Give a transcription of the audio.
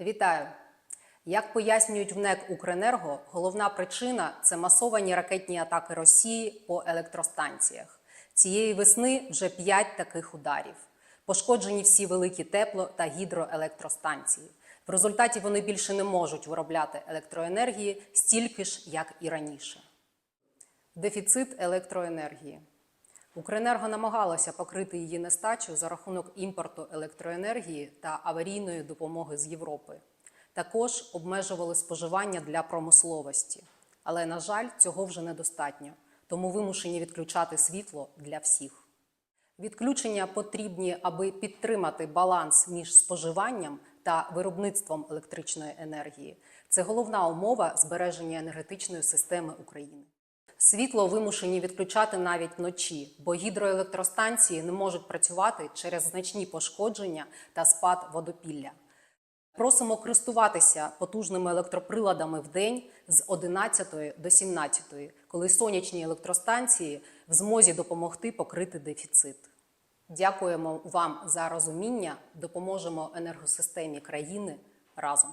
Вітаю! Як пояснюють в НЕК Укренерго, головна причина це масовані ракетні атаки Росії по електростанціях. Цієї весни вже п'ять таких ударів. Пошкоджені всі великі тепло та гідроелектростанції. В результаті вони більше не можуть виробляти електроенергії стільки ж, як і раніше. Дефіцит електроенергії. Укренерго намагалося покрити її нестачу за рахунок імпорту електроенергії та аварійної допомоги з Європи. Також обмежували споживання для промисловості. Але, на жаль, цього вже недостатньо, тому вимушені відключати світло для всіх. Відключення потрібні, аби підтримати баланс між споживанням та виробництвом електричної енергії. Це головна умова збереження енергетичної системи України. Світло вимушені відключати навіть вночі, бо гідроелектростанції не можуть працювати через значні пошкодження та спад водопілля. Просимо користуватися потужними електроприладами в день з 11 до 17, коли сонячні електростанції в змозі допомогти покрити дефіцит. Дякуємо вам за розуміння, допоможемо енергосистемі країни разом.